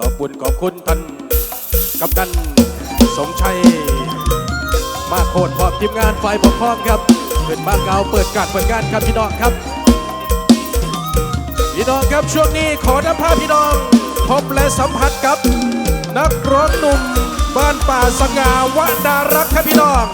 ขอบคุณขอบคุณท่านกัปตันสมชัย มาโคตรพร้อมทีมงานฝ่ายปกครองครับขึ้นมาเกาเปิดการเปิดงานครับพี่น้องครับ พี่น้องครับช่วงนี้ขอนำพาพี่น้อง พบและสัมผัสกับ นักร้องหนุ่มบ้านป่าสง่าวนารักครับพี่น้อง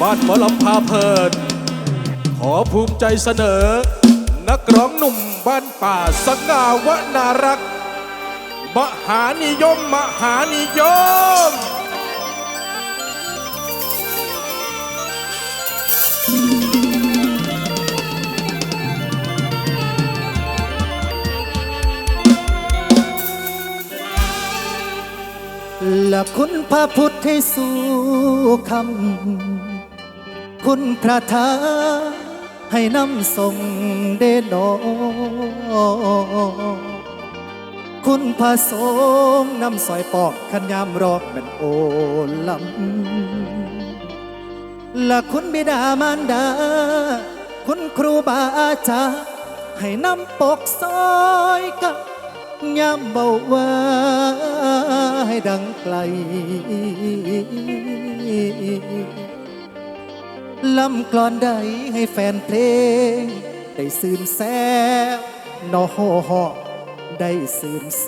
บ้านหมอลำพาเพลิน ขอภูมิใจเสนอ นักร้องหนุ่มบ้านป่าสง่าวนารัก มหานิยม มหานิยมและคุณพระพุทธให้สู่คำ คุณพระทาให้นำส่งเดนอคุณพระสงฆ์นำสอยปอกขันยามรอบแม่นโอลำและคุณบิดามารดา คุณครูบาอาจารย์ให้นำปกซอยกับย้ำเบาว่าให้ดังไกล ลำกลอนใดให้แฟนเพลง ได้สื่นแซวนอฮอได้สื่นแซ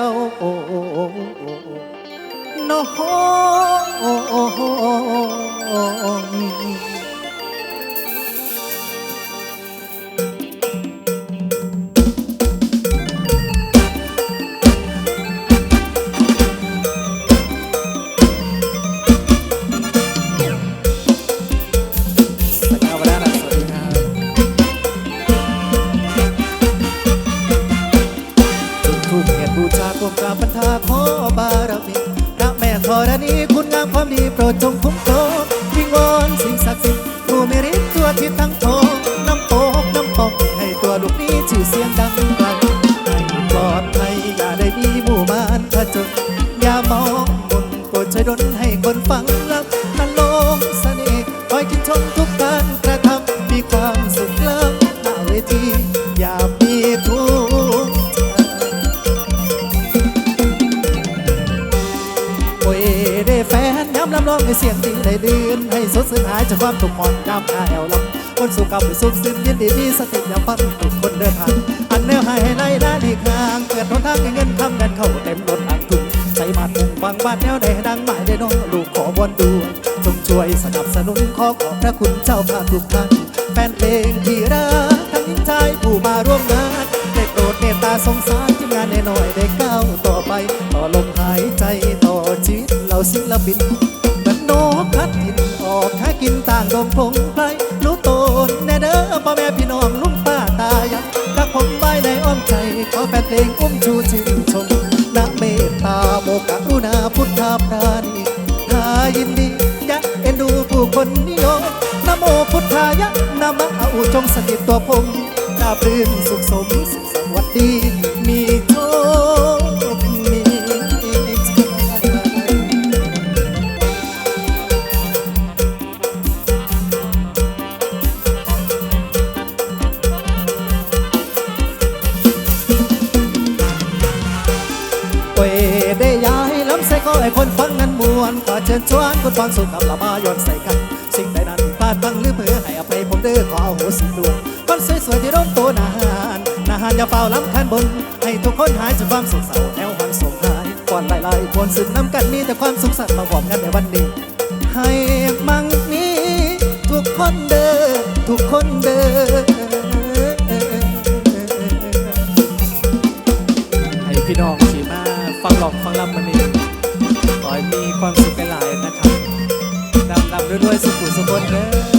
วโอ้โอ้ ช่วยดลให้คนฟังรักนันลงเสน่ห์คอยคิดชมทุกการกระทำมีความสุขเลิศหน้าเวทีอย่ามีทุกข์โอ้ยได้แฟนย้ำลำลองให้เสียงดีได้ลื่นให้สดสื่นหายจากความทุกข์หมอนย้ำอาแอวลำคนสู่กับไปสุขสิ้นยินดีมีสติอย่าฟันทุกคนเดินทางอันแนวให้ไล่ด้านอีกทางเกิดหนทางเงินคำดันเข้าเต็มรถอังถุงถุง บางบาทแนวใดดังหมายได้น้องลูกขอบวนดูจงช่วยสนับสนุนขอขอบพระคุณเจ้าภาพทุกท่านแฟนเพลงที่รักทั้งยินใจผู้มาร่วมงานได้โปรดเมตตาสงสารทีมงานในหน่อยได้ก้าวต่อไป ต่อลมหายใจต่อชีวิตเราศิลปินเหมือนนกพัดถิ่นออกหากินต่างดงพงไพรรู้ตนแน่เด้อพ่อแม่พี่น้องลุงป้าตายายรักผมไว้ในอ้อมใจขอแฟนเพลงอุ้มชูชื่นชมนะเมตตาโมกรุณา องสถิตตัวผมราบรื่นสุขสมสวัสดีมีโชคมีชัยโอ้ยได้ย้ายล้ำใส่ก็ให้คนฟังนั้นมวนขอเชิญชวนคนฟังสู่กับละมาย้อนใส่กัน สิ่งใดนั้นพลาดพังหรือเผลอ สิดวนคนสวยๆที่ร่มโตนานนานอย่าเฝ้าล้ำคันบน ให้ทุกคนหายจากความสุขเศร้าแนวหันส่งหายก่อนไล่ๆควรสืบน้ำกันมีแต่ความสุขสันต์มาหอมกันในวันนี้ ให้มั่งนี้ ทุกคนเด้อทุกคนเด้อให้พี่น้องที่มาฟังหลอกฟังลำมันนี้ขอให้มีความสุขหลายนะครับดำดำด้วยๆสุขุสุขนเด้อ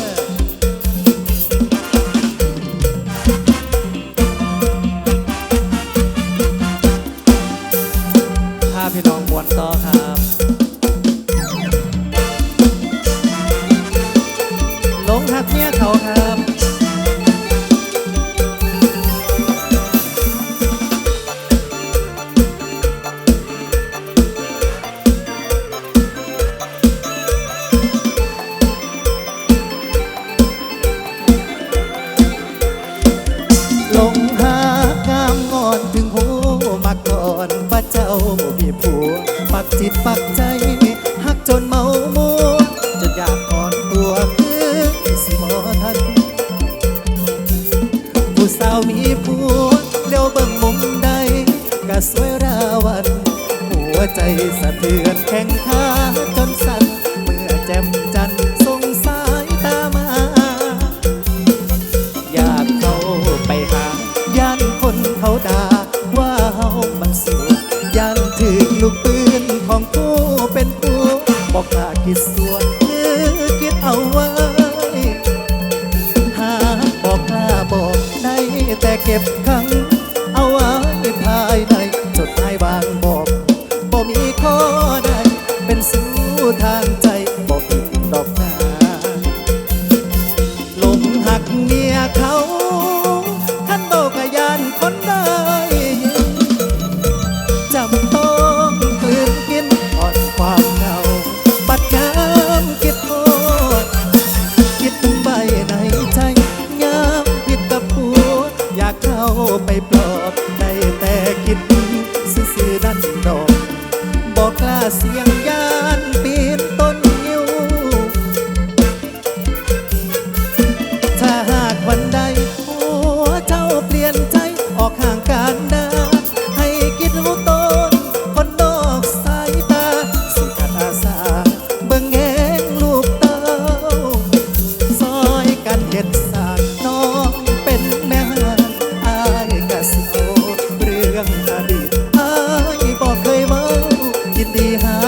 สวยราวัน หัวใจสะเทือนแข้งขาจนสั่นเมื่อแจ่มจันทร์สงสายตามา อยากเข้าไปหาย่านคนเขาด่าว่าเฮามันสวยย่านถึงลูกปืนของผู้เป็นผู้บอกกล้าคิดส่วนคือคิดเอาไว้หาบอกกล้าบอกได้แต่เก็บขัง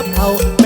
ดี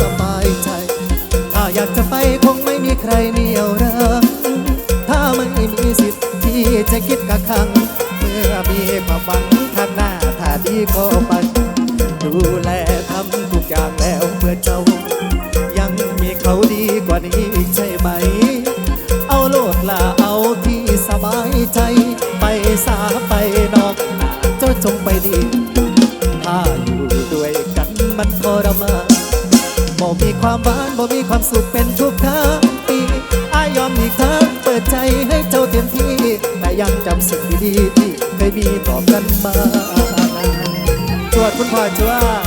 สบายใจ ถ้าอยากจะไปคงไม่มีใครเหนียวรั้งถ้าไม่มีสิทธิ์ที่จะคิดกะครัง เมื่อมีความหวังข้างหน้าถ้าดีก็ไปดูแลทำทุกอย่างแล้วเพื่อเจ้า ยังมีเขาดีกว่านี้อีกใช่ไหม เอาโลดลาเอาที่สบายใจ ไปสาไปนอกเจ้าจงไปดีถ้าอยู่ด้วยกันมันทรมาน มีความหวานบ่มีความสุขเป็นทุกทั้งปีอายยอมอีกทางเปิดใจให้เจ้าเต็มที่ แต่ยังจำสิ่งดีๆที่เคยมีต่อกันมาจวดคุณพ่อจวด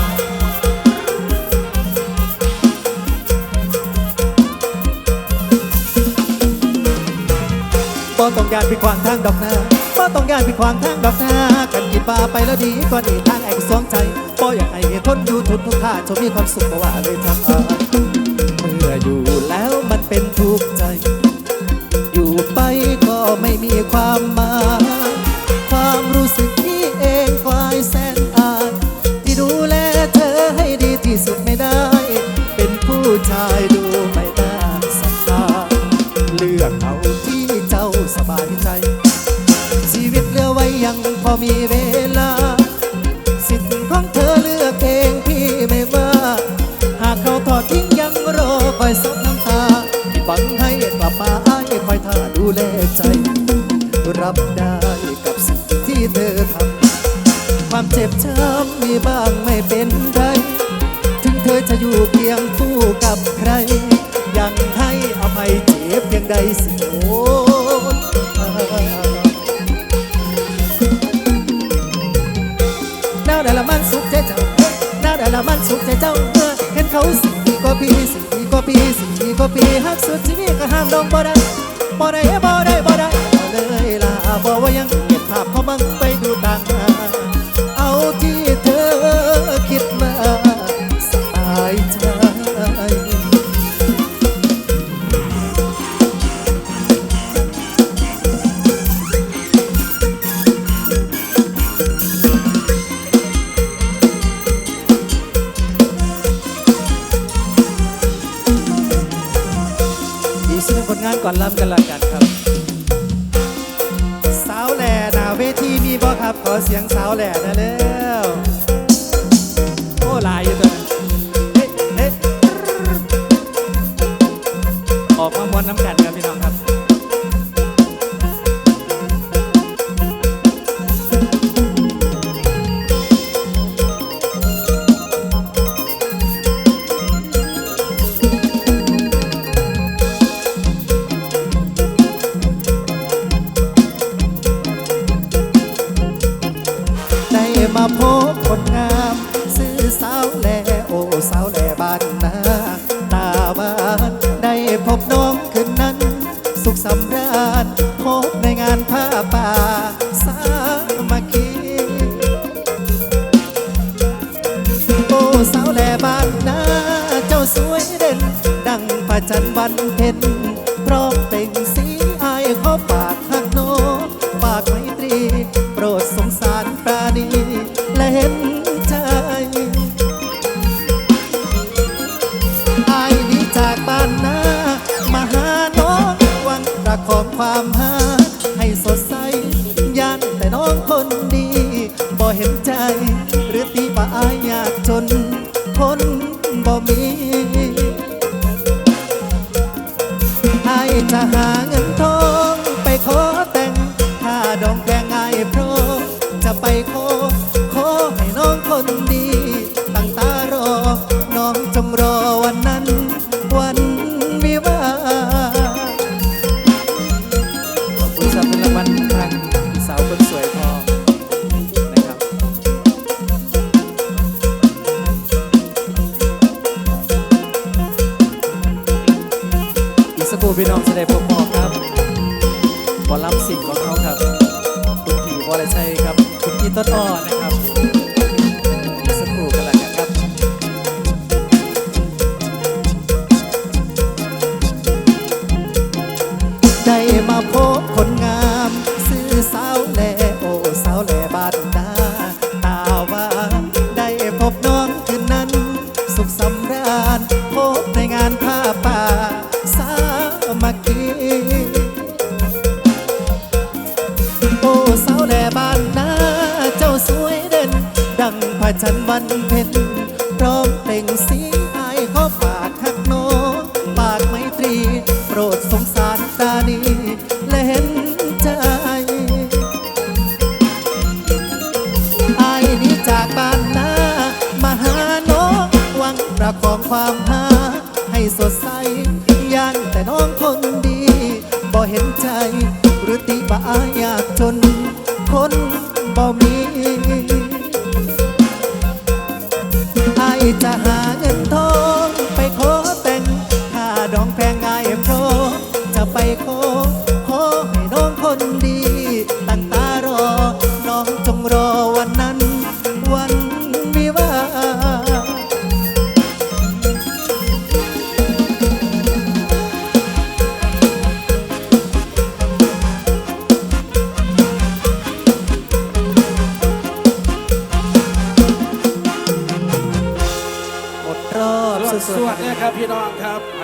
บ่ต้องยานไปขวางทางดอกนาบ่ต้องยานไปขวางทางดอกนากันกินปลาไปแล้วดีกว่านี้ทางแอกสวงใจ ทนอยู่ทนทุกท่าจนมีความสุขว่าเลยทางอาเมื่ออยู่แล้วมันเป็นทุกข์ใจ อยู่ไปก็ไม่มีความหมายความรู้สึกที่เองกลายแสนอายที่ดูแลเธอให้ดีที่สุดไม่ได้ เป็นผู้ชายดูไม่น่าศรัทธาเลือกเอาที่เจ้าสบายใจ ชีวิตเหลือไว้ยังพอมีเวลา รับได้กับสิ่งที่เธอทำความเจ็บช้ำมีบ้างไม่เป็นไร ถึงเธอจะอยู่เพียงคู่กับใคร ยังให้อภัยเจ็บเพียงใดสิโอ้หน้าแต่ละมันสุขใจเจ้าหน้าแต่ละมันสุขใจเจ้าเมื่อเห็นเขาสีก็พี่สีก็พี่สีก็พี่ฮักสุดชีวิตก็ห้ามลงบ่ได้บ่ได้บ่ได้บ่ได้บ่เลยล่ะ บอกว่ายังเก็บภาพเขาบังไปดูต่างหน้าเอาที่เธอคิดมาสบายใจอีกสักหนึ่งผลงานก่อนล้ำกันละกัน เสียงสาวแหล่นะเลยานผ้าป่าสามัคคีโอ้สาวแหล่บ้านนาเจ้าสวยเด่น ดังพระจันทร์วันเพ็ญพร้อมเต่งสีอายขอปากหักโนปากไมตรี โปรดสงสารปราณีและเห็นใจอายหนี้จากบ้านนามาหาน้องหวังประคองความหา ให้สดใสยันแต่น้องคนดีบ่เห็นใจ หรือตีป่าอายยากจน คนบ่มีอายจะหา จันวันเพ็ญพร้อมเปล่งสีอายขอฝากหักโนปากไมตรี โปรดสงสารตานีและเห็นใจอายหนี้จากบ้านนามาหาน้องหวังประคองความหา ให้สดใสยันแต่น้องคนดีบ่เห็นใจหรือติว่าอายยากจน จะไปขอ